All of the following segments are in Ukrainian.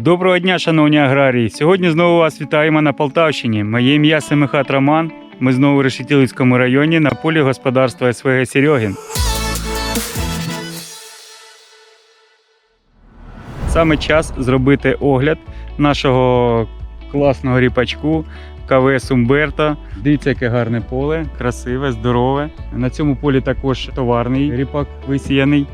Доброго дня, шановні аграрії! Сьогодні знову вас вітаємо на Полтавщині. Моє ім'я Семихат Роман. Ми знову в Решетилівському районі на полі господарства СВГ Серьогін. Саме час зробити огляд нашого класного ріпачку КВС Умберто. Дивіться, яке гарне поле, красиве, здорове. На цьому полі також товарний ріпак висіяний.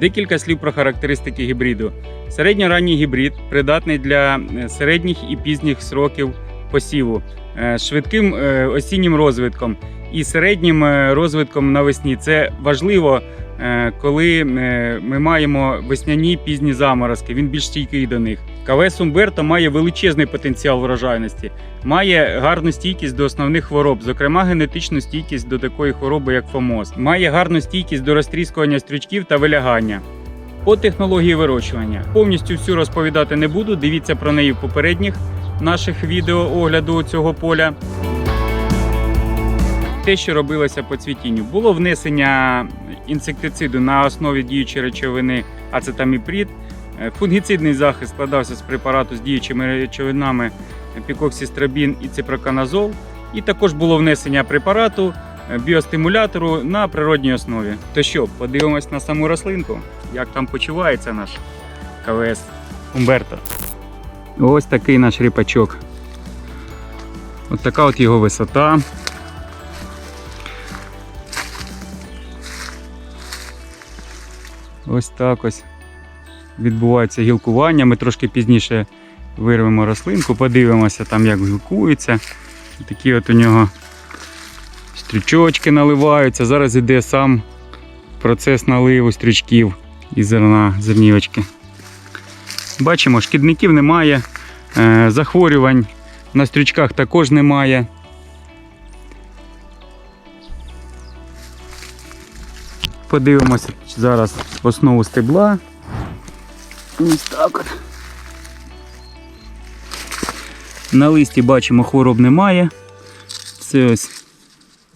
Декілька слів про характеристики гібриду. Середньоранній гібрид придатний для е, середніх і пізніх сроків посіву, е, швидким е, осіннім розвитком і середнім розвитком навесні. Це важливо, коли е, ми маємо весняні пізні заморозки. Він більш стійкий до них. КВС Умберто має величезний потенціал врожайності, має гарну стійкість до основних хвороб, зокрема генетичну стійкість до такої хвороби, як ФОМОЗ, має гарну стійкість до розтріскування стрючків та вилягання. По технології вирощування повністю всю розповідати не буду. Дивіться про неї в попередніх наших відео огляду цього поля. Те, що робилося по цвітінню, було внесення інсектициду на основі діючої речовини ацетаміприд. Е, Фунгіцидний захист складався з препарату з діючими речовинами пікоксістрабін і ципроканазол. І також було внесення препарату е, біостимулятору на природній основі. То що, подивимось на саму рослинку, як там почувається наш КВС Умберто. Ось такий наш ріпачок. Ось така от його висота. Ось так ось відбувається гілкування. Ми трошки пізніше вирвемо рослинку, подивимося там, як гілкується. Такі от у нього стрічочки наливаються. Зараз іде сам процес наливу стрічків і зерна, зернівочки. Бачимо, шкідників немає, е, захворювань на стрічках також немає. Подивимося зараз основу стебла. Ось так. На листі бачимо, хвороб немає. Це ось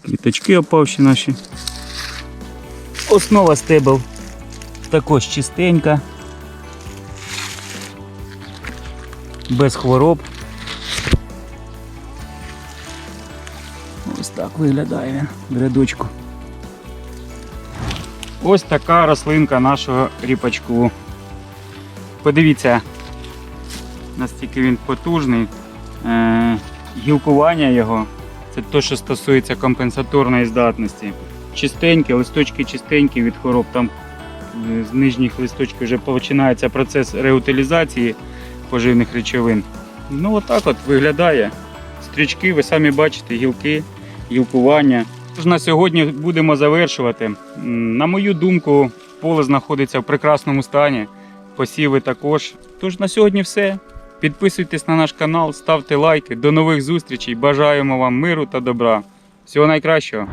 квіточки опавші наші. Основа стебел також чистенька. Без хвороб. Ось так виглядає він в рядочку. Ось така рослинка нашого ріпачку. Подивіться, настільки він потужний. Е, гілкування його це те, що стосується компенсаторної здатності. Чистенькі, листочки чистенькі від хвороб. Там е, з нижніх листочків вже починається процес реутилізації поживних речовин. Ну, отак от виглядає. Стрічки, ви самі бачите, гілки, гілкування. Тож на сьогодні будемо завершувати. На мою думку, поле знаходиться в прекрасному стані. Посіви також. Тож на сьогодні все. Підписуйтесь на наш канал, ставте лайки. До нових зустрічей. Бажаємо вам миру та добра. Всього найкращого.